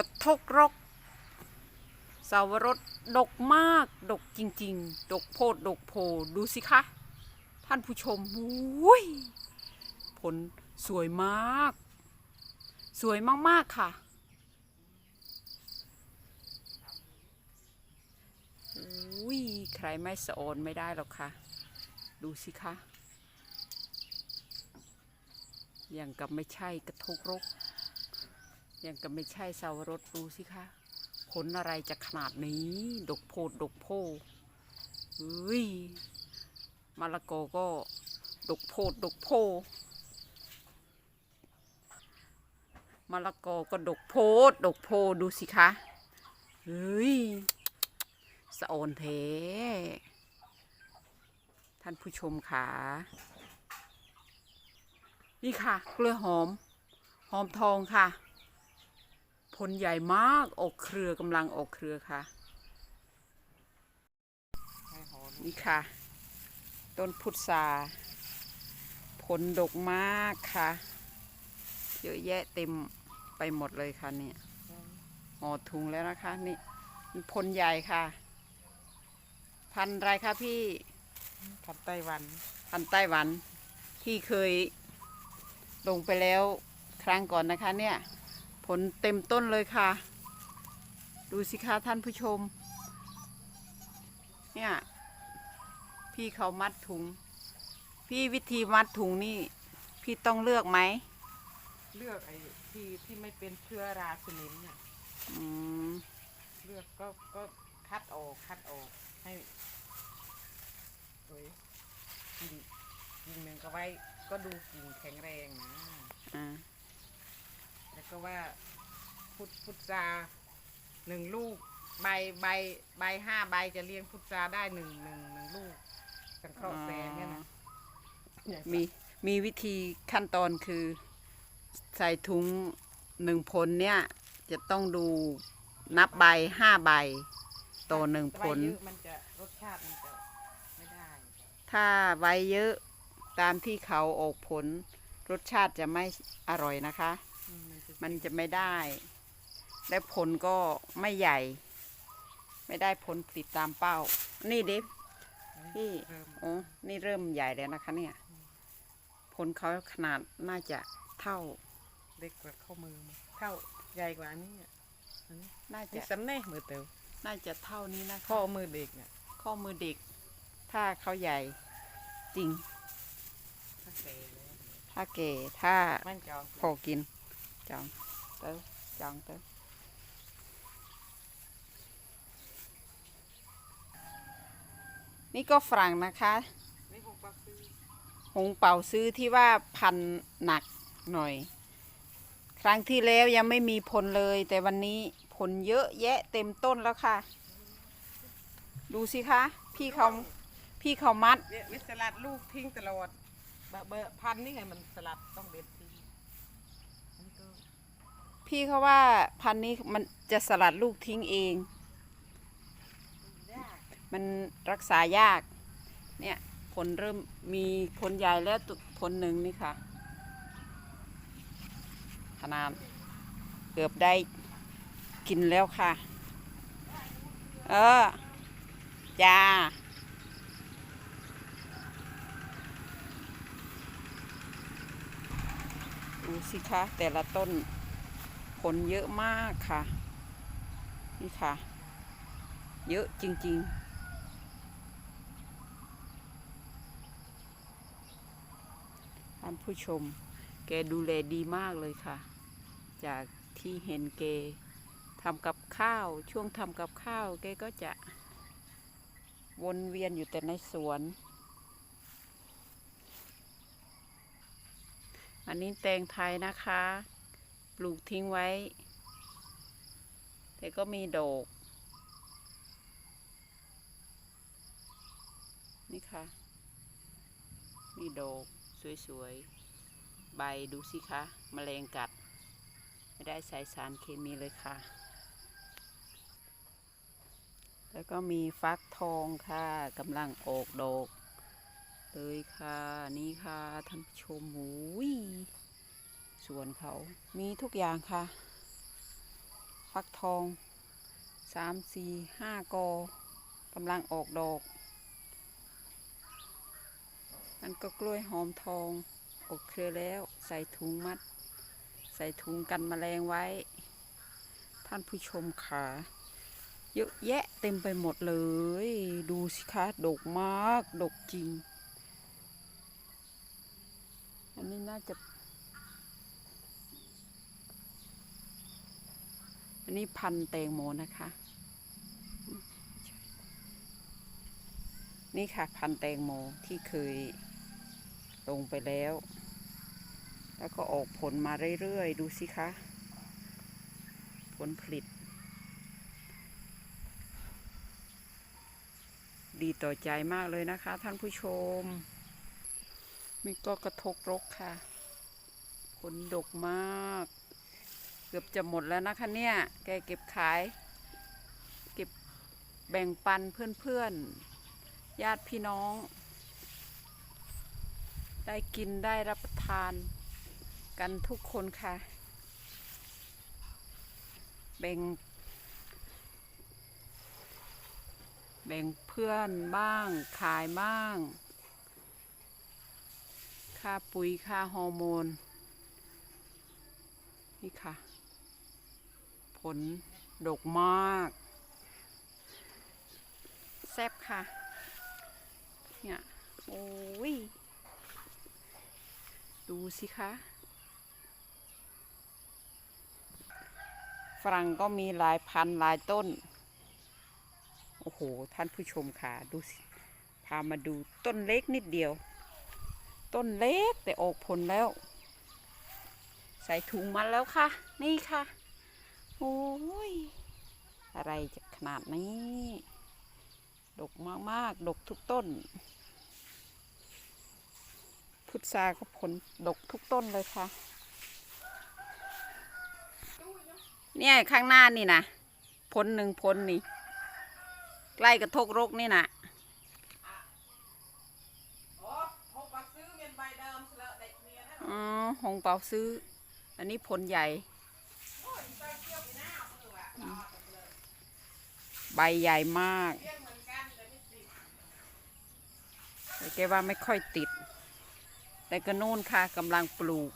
กระทกรกสาวรสดกมาก ดกจริง ๆ ดกโพด ดกโพดูสิคะ ท่านผู้ชมอุ้ยผลสวยมาก สวยมาก ๆ ค่ะ อุ้ย ใครไม่สะโอนไม่ได้หรอกค่ะ ดูสิคะ อย่างกับไม่ใช่กระทกรก ย่างกับไม่ใช่สาวรสดูสิคะผลอะไรจะขนาดนี้ ดกโพดดกโพเฮ้ยมะละกอก็ดกโพดดกโพมะละกอก็ดกโพดดกโพดูสิคะเฮ้ยสะโอนเทท่านผู้ชมค่ะนี่ค่ะกล้วยหอม หอมทองค่ะ ผลใหญ่มากออกเครือกำลังออกเครือค่ะ นี่ค่ะ ต้นพุทราผลดกมากค่ะ เยอะแยะเต็มไปหมดเลยค่ะเนี่ยห่อถุงแล้วนะคะนี่นี่ผลใหญ่ค่ะ พันธุ์อะไรคะพี่ พันไต้หวัน พันธุ์ไต้หวันที่เคยลงไปแล้วครั้งก่อนนะคะเนี่ย ผลเต็มต้นเลยค่ะ ดูสิคะท่านผู้ชม เนี่ย พี่เขามัดถุง พี่วิธีมัดถุงนี่ พี่ต้องเลือกไหม เลือกไอ้ที่ที่ไม่เป็นเชื้อราสนิมเนี่ยอืมเลือกก็ก็คัดออกคัดออกให้โอ้ยกิ่งกิ่งหนึ่งก็ไว้ก็ดูกิ่งแข็งแรงนะอ่า แล้วก็ว่าพุทพุทราหนึ่งลูกใบใบใบห้าใบจะเลี้ยงพุทราได้หนึ่งหนึ่งหนึ่งลูกสังเคราะห์แสงเนี่ยนะเนี่ยมีมีวิธีขั้นตอนคือใส่ถุงหนึ่งผลเนี่ยจะต้องดูนับใบห้าใบต่อหนึ่งผล ใบเยอะมันจะรสชาติมันจะไม่ได้ ถ้าใบเยอะตามที่เขาออกผล รสชาติจะไม่อร่อยนะคะอื มมันจะมันจะไม่ได้ และผลก็ไม่ใหญ่ ไม่ได้ผลผลิตตามเป้า นี่ดิพี่เริ่มโอ้นี่เริ่มใหญ่แล้วนะคะ เนี่ย ผลเขาขนาดน่าจะเท่าเล็กกว่าข้อมือมั้ยเท่าใหญ่กว่าอันนี้อะอันนี้น่านี่จะสำเน่มือเต๋อน่าจะเท่านี้นะคะข้อมือเด็กเนี่ยข้อมือเด็ก ถ้าเขาใหญ่จริง ถ้าเสเลยถ้าเก๋ถ้ามันจองพอกิน จองเต้จองเต้นี่ก็ฝรั่งนะคะหงเป่าซื้อที่ว่าพันหนักหน่อย ครั้งที่แล้วยังไม่มีผลเลย แต่วันนี้ผลเยอะแยะเต็มต้นแล้วค่ะ ดูสิคะ พี่เขาพี่เขามัดเนี่ยไม่สลัดลูกทิ้งตลอดเบอร์พันนี่ไงมันสลัดต้องเด็ดทิ้ง พี่เขาว่าพันนี้มันจะสลัดลูกทิ้งเอง มันรักษายาก เนี่ยผลเริ่มมีผลใหญ่แล้วตุผลหนึ่งนี่ค่ะ ขนาดเกือบได้กินแล้วค่ะ เออจ้าดูสิคะแต่ละต้น ผลเยอะมากค่ะ นี่ค่ะ เยอะจริงๆท่านผู้ชม แกดูแลดีมากเลยค่ะ จากที่เห็นแกทำกับข้าว ช่วงทำกับข้าว แกก็จะ วนเวียนอยู่แต่ในสวน อันนี้แตงไทยนะคะ ปลูกทิ้งไว้ แต่ก็มีดอก นี่ค่ะ มีดอกสวยๆ ใบดูสิคะมแมลงกัด ไม่ได้ใส่สารเคมีเลยค่ะ แล้วก็มีฟักทองค่ะกำลังออกดอกเลยค่ะ นี่ค่ะท่านผู้ชมหูย สวนเขามีทุกอย่างค่ะ ฟักทองสามสี่ห้ากอกำลังออกดอกนั่นก็กล้วยหอมทองออกเครือแล้วใส่ถุงมัด ใส่ถุงกันแมลงไว้ ท่านผู้ชมขาเยอะแยะเต็มไปหมดเลย ดูสิคะดกมาก ดกจริง อันนี้น่าจะ อันนี้พันธุ์แตงโมนะคะ นี่ค่ะพันธุ์แตงโมที่เคยลงไปแล้ว แล้วก็ออกผลมาเรื่อยๆ ดูสิคะ ผลผลิต ดีต่อใจมากเลยนะคะ ท่านผู้ชมมีก็กระทกรกค่ะ ผลดกมาก เกือบจะหมดแล้วนะคะเนี่ย แกเก็บขาย เก็บแบ่งปันเพื่อนๆ ญาติพี่น้อง ได้กินได้รับประทานกันทุกคนค่ะ แบ่ง แบ่งเพื่อนบ้างขายบ้าง ค่าปุ๋ยค่าฮอร์โมน นี่ค่ะ ลดกมาก แซ่บค่ะ เนี่ย โอ้ย ดูสิคะฝรั่งก็มีหลายพันหลายต้น โอ้โห ท่านผู้ชมค่ะ ดูสิ พามาดูต้นเล็กนิดเดียว ต้นเล็กแต่ออกผลแล้ว ใส่ถุงมาแล้วค่ะ นี่ค่ะ โอ้ย อะไรจะขนาดนี้ ดกมากๆ ดกทุกต้น พุทราก็ผลดกทุกต้นเลยค่ะ เนี่ยข้างหน้านี่นะผลหนึ่งผลนี่ ใกล้กับทกรกนี่นะโอ้หกปักซื้อเป็นใบเดิมแล้วเด็กเมียนะอ๋อหงเปาซื้อ อันนี้ผลใหญ่ ใบใหญ่มากแต่แกว่าไม่ค่อยติด แต่ก็นู่นค่ะกำลังปลูก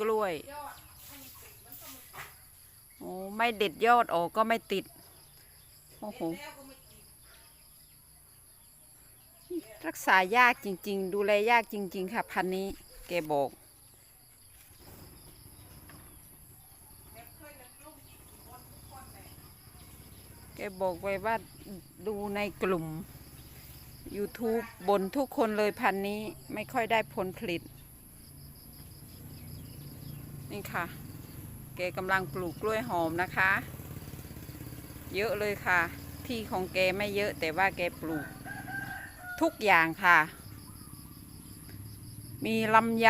กล้วย โอ้ไม่เด็ดยอดออกก็ไม่ติด โอ้โห รักษายากจริง ๆ ดูแลยากจริง ๆ ค่ะ พันนี้แกบอก แบบเคยจะลูกอีกคนทุกคนเลย แกบอกไว้ว่าดูในกลุ่ม YouTube บนทุกคนเลยพันนี้ไม่ค่อยได้ผลผลิต นี่ค่ะ แกกำลังปลูกกล้วยหอมนะคะ เยอะเลยค่ะ ที่ของแกไม่เยอะแต่ว่าแกปลูก ทุกอย่างค่ะ มีลำไย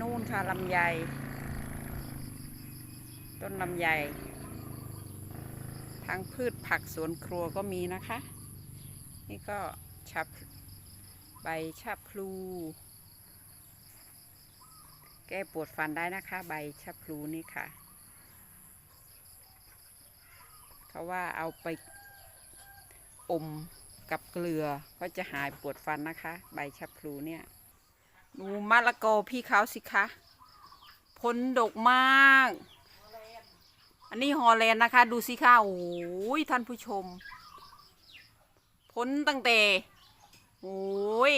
นู่นค่ะลำไย ต้นลำไย ทั้งพืชผักสวนครัวก็มีนะคะ นี่ก็ชับใบชะพลู แก้ปวดฟันได้นะคะ ใบชะพลูนี่ค่ะเขาว่าเอาไปอมกับเกลือก็จะหายปวดฟันนะคะ ใบชะพลูเนี่ยดูมะละกอพี่เขาสิคะผลดกมาก อันนี้ฮอลแลนด์นะคะ ดูสิค่ะโอ้ยท่านผู้ชม พ้นตั้งแต่โอ้ย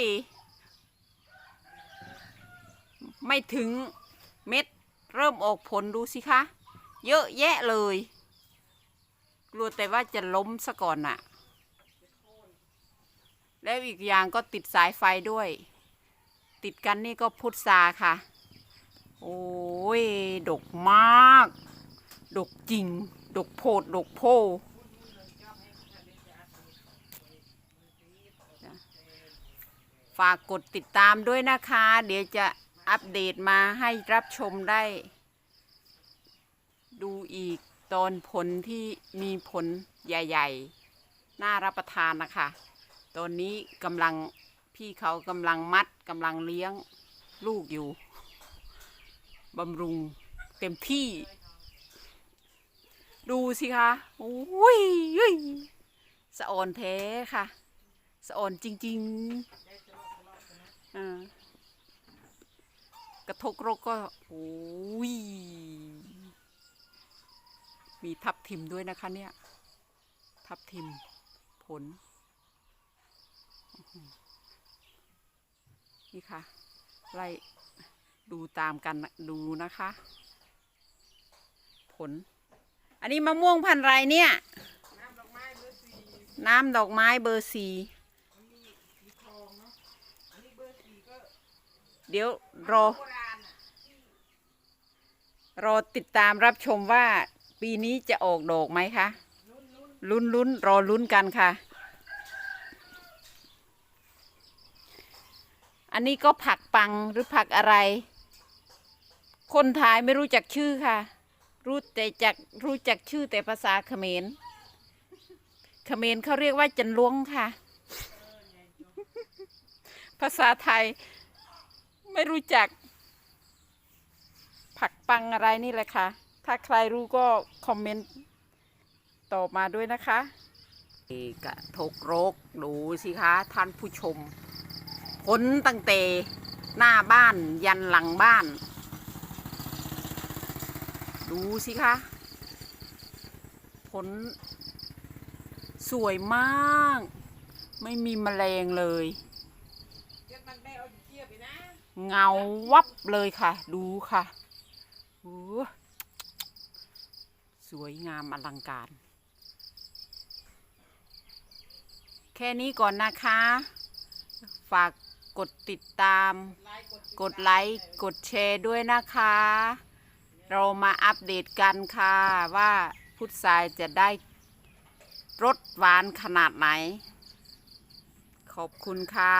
ไม่ถึงเม็ดเริ่มออกผลดูสิคะ เยอะแยะเลย กลัวแต่ว่าจะล้มซะก่อนน่ะ แล้วอีกอย่างก็ติดสายไฟด้วย ติดกันนี่ก็พุทราค่ะ โอ้ย ดกมาก ดกจริง ดกโพด ดกโพฝากกดติดตามด้วยนะคะ เดี๋ยวจะอัปเดตมาให้รับชมได้ ดูอีกตอนผลที่มีผลใหญ่ ๆ น่ารับประทานนะคะ ตอนนี้กำลังพี่เขากำลังมัดกำลังเลี้ยงลูกอยู่บำรุงเต็มที่ ดูสิคะอุ้ยอุ้ยสะออนแท้ค่ะ สะออนจริงๆอ่ากระทกรกก็โอ้ยมีทับทิมด้วยนะคะเนี่ย ทับทิมผล นี่ค่ะ ไล่ดูตามกันดูนะคะ ผล นนี้มะม่วงพันไรเนี่ย น้ำดอกไม้เบอร์สี่น้ำดอกไม้เบอร์สี่เดี๋ยวรอราณอะรอติดตามรับชมว่าปีนี้จะออกดอกไหมคะ ลุ้นลุ้นรอลุ้นกันค่ะ อันนี้ก็ผักปังหรือผักอะไร คนไทยไม่รู้จักชื่อค่ะ รู้แต่จักรู้จักชื่อแต่ภาษาเขมร เขมรเขาเรียกว่าจันลวงค่ะ ภาษาไทยไม่รู้จัก ผักปังอะไรนี่แหละค่ะ ถ้าใครรู้ก็คอมเมนต์ตอบมาด้วยนะคะเอกะทกรกดูสิคะท่านผู้ชมผลตั้งแต่หน้าบ้านยันหลังบ้าน ดูสิคะ ผล สวยมาก ไม่มีแมลงเลยเดี๋ยวมันไม่เอาเกียบไปนะเงาวับเลยค่ะ ดูค่ะโอ้สวยงามอลังการ แค่นี้ก่อนนะคะ ฝากกดติดตามไลค์กดกดไลค์ กดแชร์ด้วยนะคะ เรามาอัปเดตกันค่ะว่าพุทธายจะได้รสหวานขนาดไหน ขอบคุณค่ะ